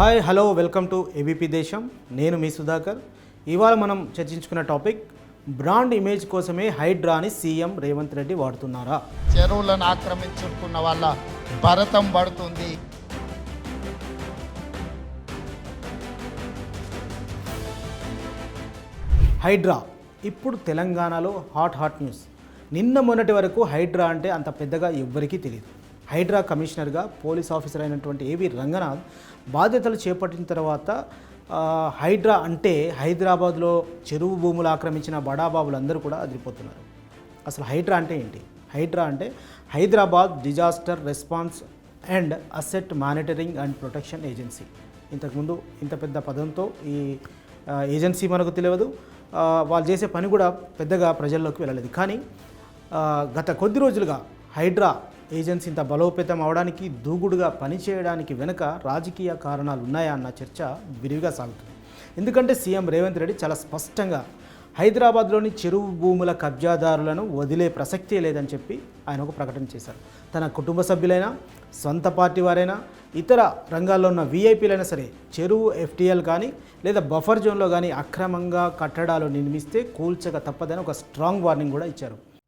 Hi hello welcome to ABP Desam. నేను మీ సుధాకర్. ఇవాళ మనం చర్చించుకున్న టాపిక్ బ్రాండ్ ఇమేజ్ కోసమే హైడ్రాని సీఎం రేవంత్ రెడ్డి వాడుతున్నారా? చెరువులను ఆక్రమించుకున్న వాళ్ళ భరతం పడుతుంది. హైడ్రా ఇప్పుడు తెలంగాణలో హాట్ హాట్ న్యూస్. నిన్న మొన్నటి వరకు హైడ్రా అంటే అంత పెద్దగా ఎవ్వరికీ తెలియదు. హైడ్రా కమిషనర్గా పోలీస్ ఆఫీసర్ అయినటువంటి ఏవి రంగనాథ్ బాధ్యతలు చేపట్టిన తర్వాత హైడ్రా అంటే హైదరాబాద్లో చెరువు భూములు ఆక్రమించిన బడాబాబులందరూ కూడా అదిరిపోతున్నారు. అసలు హైడ్రా అంటే ఏంటి? హైడ్రా అంటే Hyderabad disaster response and asset monitoring and protection agency. ఇంతకుముందు ఇంత పెద్ద పదంతో ఈ ఏజెన్సీ మనకు తెలియదు. వాళ్ళు చేసే పని కూడా పెద్దగా ప్రజల్లోకి వెళ్ళలేదు. కానీ గత కొద్ది రోజులుగా హైడ్రా ఏజెన్సీ ఇంత బలోపేతం అవడానికి దూకుడుగా పనిచేయడానికి వెనుక రాజకీయ కారణాలు ఉన్నాయా అన్న చర్చ విరివిగా సాగుతుంది. ఎందుకంటే సీఎం రేవంత్ రెడ్డి చాలా స్పష్టంగా హైదరాబాద్లోని చెరువు భూముల కబ్జాదారులను వదిలే ప్రసక్తే లేదని చెప్పి ఆయన ఒక ప్రకటన చేశారు. తన కుటుంబ సభ్యులైనా సొంత పార్టీ వారైనా ఇతర రంగాల్లో ఉన్న వీఐపీలైనా సరే చెరువు ఎఫ్టీఎల్ కానీ లేదా బఫర్ జోన్లో కానీ అక్రమంగా కట్టడాలు నిర్మిస్తే కూల్చక తప్పదని ఒక స్ట్రాంగ్ వార్నింగ్ కూడా ఇచ్చారు.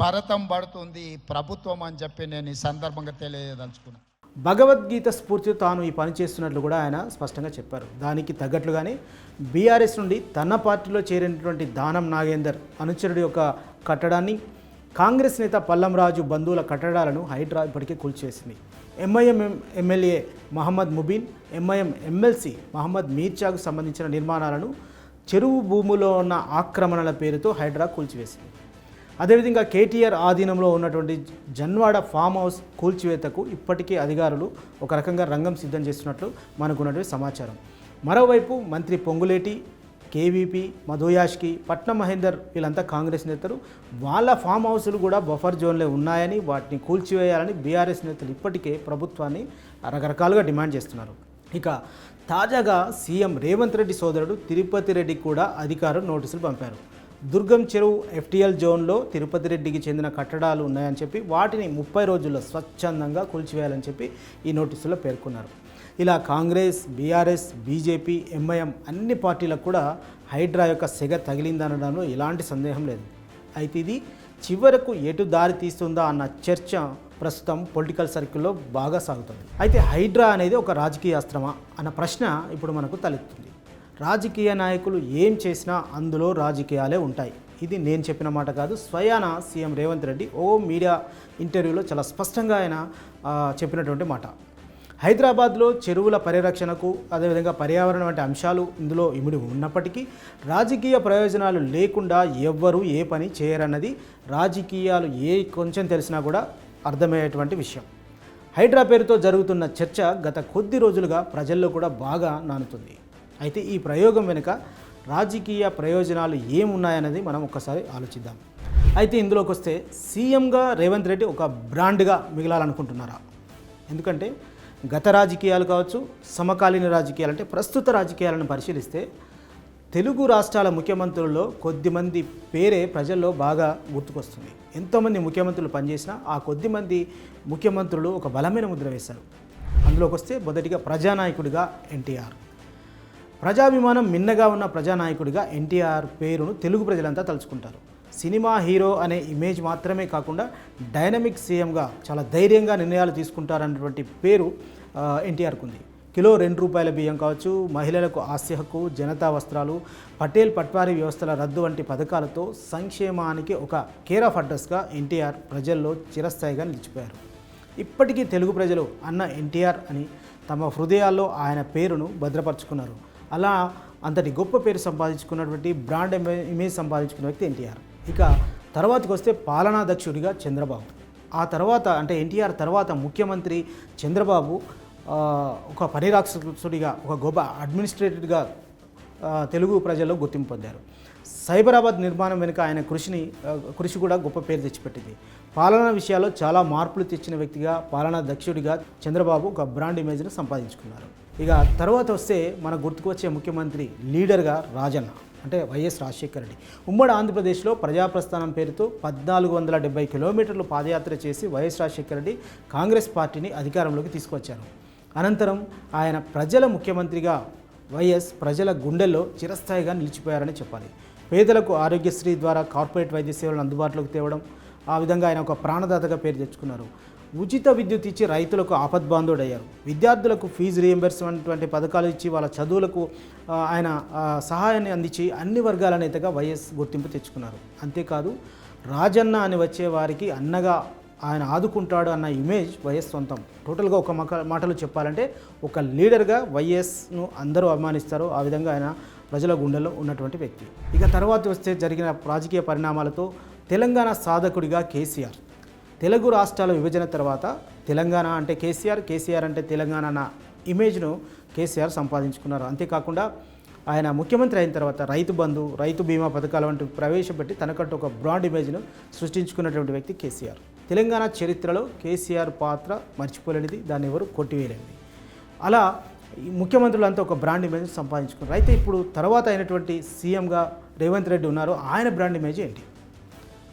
భరతం పడుతుంది ప్రభుత్వం అని చెప్పి నేను ఈ సందర్భంగా తెలియదలుచుకున్నాను భగవద్గీత స్ఫూర్తితో తాను ఈ పని చేస్తున్నట్లు కూడా ఆయన స్పష్టంగా చెప్పారు. దానికి తగ్గట్లుగానే బీఆర్ఎస్ నుండి తన పార్టీలో చేరినటువంటి దానం నాగేందర్ అనుచరుడి యొక్క కట్టడాన్ని కాంగ్రెస్ నేత పల్లం రాజు బంధువుల కట్టడాలను హైడ్రా ఇప్పటికే కూల్చేసింది. MIM MLA Mohammed Mubeen MIM MLC Mohammed మీర్చాకు సంబంధించిన నిర్మాణాలను చెరువు భూములో ఉన్న ఆక్రమణల పేరుతో హైడ్రా కూల్చివేసింది. అదేవిధంగా కేటీఆర్ ఆధీనంలో ఉన్నటువంటి జన్వాడ ఫామ్ హౌస్ కూల్చివేతకు ఇప్పటికే అధికారులు ఒక రకంగా రంగం సిద్ధం చేస్తున్నట్లు మనకున్నటువంటి సమాచారం. మరోవైపు మంత్రి పొంగులేటి కేవీపీ మధుయాష్కి పట్నం మహేందర్ వీళ్ళంతా కాంగ్రెస్ నేతలు వాళ్ళ ఫామ్ హౌస్లు కూడా బఫర్ జోన్లో ఉన్నాయని వాటిని కూల్చివేయాలని బీఆర్ఎస్ నేతలు ఇప్పటికే ప్రభుత్వాన్ని రకరకాలుగా డిమాండ్ చేస్తున్నారు. ఇక తాజాగా సీఎం రేవంత్ రెడ్డి సోదరుడు తిరుపతి రెడ్డికి కూడా అధికారులు నోటీసులు పంపారు. దుర్గం చెరువు ఎఫ్టీఎల్ జోన్లో తిరుపతి రెడ్డికి చెందిన కట్టడాలు ఉన్నాయని చెప్పి వాటిని ముప్పై రోజుల్లో స్వచ్ఛందంగా కూల్చివేయాలని చెప్పి ఈ నోటీసులో పేర్కొన్నారు. ఇలా కాంగ్రెస్ బీఆర్ఎస్ బీజేపీ ఎంఐఎం అన్ని పార్టీలకు కూడా హైడ్రా యొక్క సెగ తగిలిందనడంలో ఎలాంటి సందేహం లేదు. అయితే ఇది చివరకు ఎటు దారి తీస్తుందా అన్న చర్చ ప్రస్తుతం పొలిటికల్ సర్కిల్లో బాగా సాగుతుంది. అయితే హైడ్రా అనేది ఒక రాజకీయ అస్త్రమా? అన్న ప్రశ్న ఇప్పుడు మనకు తలెత్తుంది. రాజకీయ నాయకులు ఏం చేసినా అందులో రాజకీయాలే ఉంటాయి. ఇది నేను చెప్పిన మాట కాదు. స్వయాన సీఎం రేవంత్ రెడ్డి ఓ మీడియా ఇంటర్వ్యూలో చాలా స్పష్టంగా ఆయన చెప్పినటువంటి మాట. హైదరాబాద్లో చెరువుల పరిరక్షణకు అదేవిధంగా పర్యావరణం వంటి అంశాలు ఇందులో ఇమిడి ఉన్నప్పటికీ రాజకీయ ప్రయోజనాలు లేకుండా ఎవ్వరూ ఏ పని చేయరన్నది రాజకీయాలు ఏ కొంచెం తెలిసినా కూడా అర్థమయ్యేటువంటి విషయం. హైడ్రా పేరుతో జరుగుతున్న చర్చ గత కొద్ది రోజులుగా ప్రజల్లో కూడా బాగా నానుతుంది. అయితే ఈ ప్రయోగం వెనుక రాజకీయ ప్రయోజనాలు ఏమున్నాయన్నది మనం ఒక్కసారి ఆలోచిద్దాం. అయితే ఇందులోకి వస్తే సీఎంగా రేవంత్ రెడ్డి ఒక బ్రాండ్గా మిగలాలనుకుంటున్నారా? ఎందుకంటే గత రాజకీయాలు కావచ్చు సమకాలీన రాజకీయాలు అంటే ప్రస్తుత రాజకీయాలను పరిశీలిస్తే తెలుగు రాష్ట్రాల ముఖ్యమంత్రుల్లో కొద్దిమంది పేరే ప్రజల్లో బాగా గుర్తుకొస్తుంది. ఎంతోమంది ముఖ్యమంత్రులు పనిచేసినా ఆ కొద్దిమంది ముఖ్యమంత్రులు ఒక బలమైన ముద్ర వేశారు. అందులోకి వస్తే మొదటిగా ప్రజానాయకుడిగా ఎన్టీఆర్. ప్రజాభిమానం మిన్నగా ఉన్న ప్రజానాయకుడిగా ఎన్టీఆర్ పేరును తెలుగు ప్రజలంతా తలుచుకుంటారు. సినిమా హీరో అనే ఇమేజ్ మాత్రమే కాకుండా డైనమిక్ సీఎంగా చాలా ధైర్యంగా నిర్ణయాలు తీసుకుంటారన్నటువంటి పేరు ఎన్టీఆర్కు ఉంది. కిలో రెండు రూపాయల బియ్యం కావచ్చు మహిళలకు ఆస్తి హక్కు జనతా వస్త్రాలు పటేల్ పట్వారీ వ్యవస్థల రద్దు వంటి పథకాలతో సంక్షేమానికి ఒక కేర్ ఆఫ్ అడ్రస్గా ఎన్టీఆర్ ప్రజల్లో చిరస్థాయిగా నిలిచిపోయారు. ఇప్పటికీ తెలుగు ప్రజలు అన్న ఎన్టీఆర్ అని తమ హృదయాల్లో ఆయన పేరును భద్రపరుచుకున్నారు. అలా అంతటి గొప్ప పేరు సంపాదించుకున్నటువంటి బ్రాండ్ ఇమేజ్ సంపాదించుకున్న వ్యక్తి ఎన్టీఆర్. ఇక తర్వాతకి వస్తే పాలనాధ్యక్షుడిగా చంద్రబాబు. ఆ తర్వాత అంటే ఎన్టీఆర్ తర్వాత ముఖ్యమంత్రి చంద్రబాబు ఒక పరిరాక్షసుడిగా ఒక గొప్ప అడ్మినిస్ట్రేటివ్గా తెలుగు ప్రజల్లో గుర్తింపు పొందారు. సైబరాబాద్ నిర్మాణం వెనుక ఆయన కృషిని కృషి కూడా గొప్ప పేరు తెచ్చిపెట్టింది. పాలనా విషయాల్లో చాలా మార్పులు తెచ్చిన వ్యక్తిగా పాలనా దక్షుడిగా చంద్రబాబు ఒక బ్రాండ్ ఇమేజ్ను సంపాదించుకున్నారు. ఇక తర్వాత వస్తే మన గుర్తుకు వచ్చే ముఖ్యమంత్రి లీడర్గా రాజన్న అంటే వైఎస్ రాజశేఖర రెడ్డి. ఉమ్మడి ఆంధ్రప్రదేశ్లో ప్రజాప్రస్థానం పేరుతో పద్నాలుగు వందల డెబ్బై కిలోమీటర్లు పాదయాత్ర చేసి వైఎస్ రాజశేఖర రెడ్డి కాంగ్రెస్ పార్టీని అధికారంలోకి తీసుకొచ్చారు. అనంతరం ఆయన ప్రజల ముఖ్యమంత్రిగా వైఎస్ ప్రజల గుండెల్లో చిరస్థాయిగా నిలిచిపోయారని చెప్పాలి. పేదలకు ఆరోగ్యశ్రీ ద్వారా కార్పొరేట్ వైద్య సేవలను అందుబాటులోకి తేవడం ఆ విధంగా ఆయన ఒక ప్రాణదాతగా పేరు తెచ్చుకున్నారు. ఉచిత విద్యుత్ ఇచ్చి రైతులకు ఆపద్బాంధుడయ్యారు. విద్యార్థులకు ఫీజు రియంబర్స్మెంట్ వంటి పథకాలు ఇచ్చి వాళ్ళ చదువులకు ఆయన సహాయాన్ని అందించి అన్ని వర్గాల నేతగా వైఎస్ గుర్తింపు తెచ్చుకున్నారు. అంతేకాదు రాజన్న అని వచ్చే వారికి అన్నగా ఆయన ఆదుకుంటాడు అన్న ఇమేజ్ వైఎస్ సొంతం. టోటల్గా ఒక మక మాటలు చెప్పాలంటే ఒక లీడర్గా వైఎస్ను అందరూ అభిమానిస్తారు. ఆ విధంగా ఆయన ప్రజల గుండెల్లో ఉన్నటువంటి వ్యక్తి. ఇక తర్వాత వస్తే జరిగిన రాజకీయ పరిణామాలతో తెలంగాణ సాధకుడిగా కేసీఆర్. తెలుగు రాష్ట్రాల విభజన తర్వాత తెలంగాణ అంటే కేసీఆర్ కేసీఆర్ అంటే తెలంగాణ అన్న ఇమేజ్ను కేసీఆర్ సంపాదించుకున్నారు. అంతేకాకుండా ఆయన ముఖ్యమంత్రి అయిన తర్వాత రైతు బంధు రైతు బీమా పథకాలు వంటివి ప్రవేశపెట్టి తనకంటూ ఒక బ్రాండ్ ఇమేజ్ను సృష్టించుకున్నటువంటి వ్యక్తి కేసీఆర్. తెలంగాణ చరిత్రలో కేసీఆర్ పాత్ర మర్చిపోలేనిది దాన్ని ఎవరు కొట్టివేయలేనిది. అలా ముఖ్యమంత్రులంతా ఒక బ్రాండ్ ఇమేజ్ సంపాదించుకున్నారు. అయితే ఇప్పుడు తర్వాత అయినటువంటి సీఎంగా రేవంత్ రెడ్డి ఉన్నారు. ఆయన బ్రాండ్ ఇమేజ్ ఏంటి?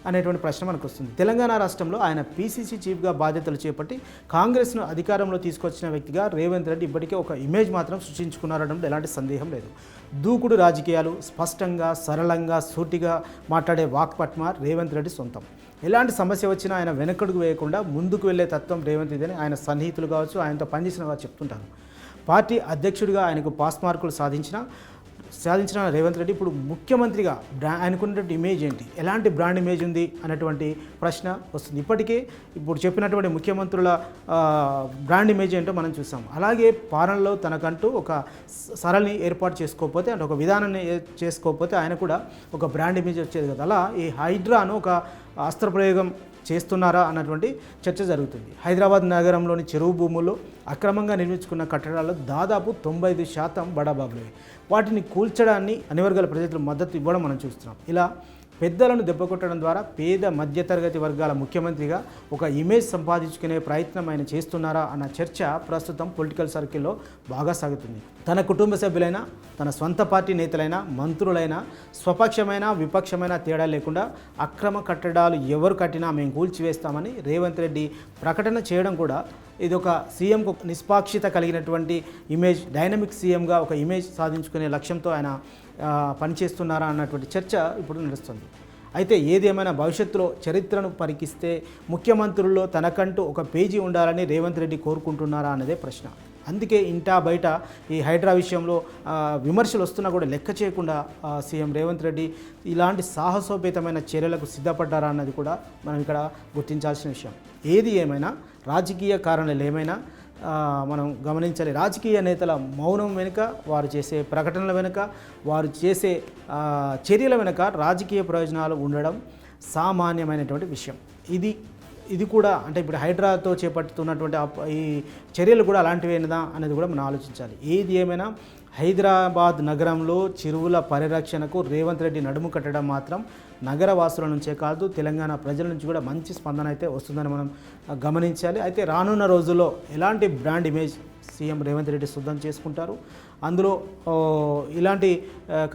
అనేటువంటి ప్రశ్న మనకు వస్తుంది. తెలంగాణ రాష్ట్రంలో ఆయన పీసీసీ చీఫ్గా బాధ్యతలు చేపట్టి కాంగ్రెస్ను అధికారంలో తీసుకొచ్చిన వ్యక్తిగా రేవంత్ రెడ్డి ఇప్పటికే ఒక ఇమేజ్ మాత్రం సృష్టించుకున్నారనడంలో ఎలాంటి సందేహం లేదు. దూకుడు రాజకీయాలు స్పష్టంగా సరళంగా సూటిగా మాట్లాడే వాక్పట్మ రేవంత్ రెడ్డి సొంతం. ఎలాంటి సమస్య వచ్చినా ఆయన వెనకడుగు వేయకుండా ముందుకు వెళ్ళే తత్వం రేవంత్ ఇదని ఆయన సన్నిహితులు కావచ్చు ఆయనతో పనిచేసిన వారు చెప్తుంటారు. పార్టీ అధ్యక్షుడిగా ఆయనకు పాస్ మార్కులు సాధించిన సాధించిన రేవంత్ రెడ్డి ఇప్పుడు ముఖ్యమంత్రిగా బ్రా ఆయనకున్నటువంటి ఇమేజ్ ఏంటి? ఎలాంటి బ్రాండ్ ఇమేజ్ ఉంది అనేటువంటి ప్రశ్న వస్తుంది. ఇప్పటికే ఇప్పుడు చెప్పినటువంటి ముఖ్యమంత్రుల బ్రాండ్ ఇమేజ్ ఏంటో మనం చూసాం అలాగే పాలనలో తనకంటూ ఒక సరళిని ఏర్పాటు చేసుకోకపోతే అంటే ఒక విధానాన్ని చేసుకోకపోతే ఆయన కూడా ఒక బ్రాండ్ ఇమేజ్ వచ్చేది కదా. అలా ఈ హైడ్రాను ఒక అస్త్రప్రయోగం చేస్తున్నారా అన్నటువంటి చర్చ జరుగుతుంది. హైదరాబాద్ నగరంలోని చెరువు భూముల్లో అక్రమంగా నిర్మించుకున్న కట్టడాల్లో దాదాపు తొంభై ఐదు శాతం బడాబాబులవి వాటిని కూల్చడాన్ని అన్ని వర్గాల ప్రజలు మద్దతు ఇవ్వడం మనం చూస్తున్నాం. ఇలా పెద్దలను దెబ్బకొట్టడం ద్వారా పేద మధ్యతరగతి వర్గాల ముఖ్యమంత్రిగా ఒక ఇమేజ్ సంపాదించుకునే ప్రయత్నం ఆయన చేస్తున్నారా అన్న చర్చ ప్రస్తుతం పొలిటికల్ సర్కిల్లో బాగా సాగుతుంది తన కుటుంబ సభ్యులైన తన సొంత పార్టీ నేతలైన మంత్రులైన స్వపక్షమైన విపక్షమైన తేడా లేకుండా అక్రమ కట్టడాలు ఎవరు కట్టినా మేము కూల్చివేస్తామని రేవంత్ రెడ్డి ప్రకటన చేయడం కూడా ఇది ఒక సీఎంకు నిష్పాక్షిత కలిగినటువంటి ఇమేజ్ డైనమిక్ సీఎంగా ఒక ఇమేజ్ సాధించుకునే లక్ష్యంతో ఆయన పనిచేస్తున్నారా అన్నటువంటి చర్చ ఇప్పుడు నడుస్తుంది. అయితే ఏది ఏమైనా భవిష్యత్తులో చరిత్రను పరికిస్తే ముఖ్యమంత్రుల్లో తనకంటూ ఒక పేజీ ఉండాలని రేవంత్ రెడ్డి కోరుకుంటున్నారా అన్నదే ప్రశ్న. అందుకే ఇంటా బయట ఈ హైడ్రా విషయంలో విమర్శలు వస్తున్నా కూడా లెక్క చేయకుండా సీఎం రేవంత్ రెడ్డి ఇలాంటి సాహసోపేతమైన చర్యలకు సిద్ధపడ్డారా అన్నది కూడా మనం ఇక్కడ గుర్తించాల్సిన విషయం. ఏది ఏమైనా రాజకీయ కారణాలు ఏమైనా మనం గమనించాలి. రాజకీయ నేతల మౌనం వెనుక వారు చేసే ప్రకటనల వెనుక వారు చేసే చర్యల వెనుక రాజకీయ ప్రయోజనాలు ఉండడం సామాన్యమైనటువంటి విషయం. ఇది ఇది కూడా అంటే ఇప్పుడు హైడ్రాతో చేపడుతున్నటువంటి ఈ చర్యలు కూడా అలాంటివేనదా అనేది కూడా మనం ఆలోచించాలి. ఏది ఏమైనా హైదరాబాద్ నగరంలో చెరువుల పరిరక్షణకు రేవంత్ రెడ్డి నడుము కట్టడం మాత్రం నగర వాసుల నుంచే కాదు తెలంగాణ ప్రజల నుంచి కూడా మంచి స్పందన అయితే వస్తుందని మనం గమనించాలి. అయితే రానున్న రోజుల్లో ఎలాంటి brand image CM Revanth Reddy సిద్ధం చేసుకుంటారు? అందులో ఇలాంటి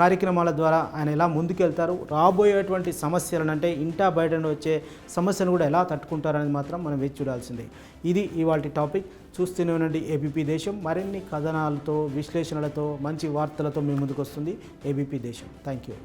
కార్యక్రమాల ద్వారా ఆయన ఎలా ముందుకెళ్తారు? రాబోయేటువంటి సమస్యలను అంటే ఇంటా బయట వచ్చే సమస్యను కూడా ఎలా తట్టుకుంటారనేది మాత్రం మనం వేచి చూడాల్సిందే. ఇది ఇవాళ టాపిక్. చూస్తూనే ఉండండి ఏబీపీ దేశం. మరిన్ని కథనాలతో విశ్లేషణలతో మంచి వార్తలతో మీ ముందుకు వస్తుంది ఏబీపీ దేశం. Thank you.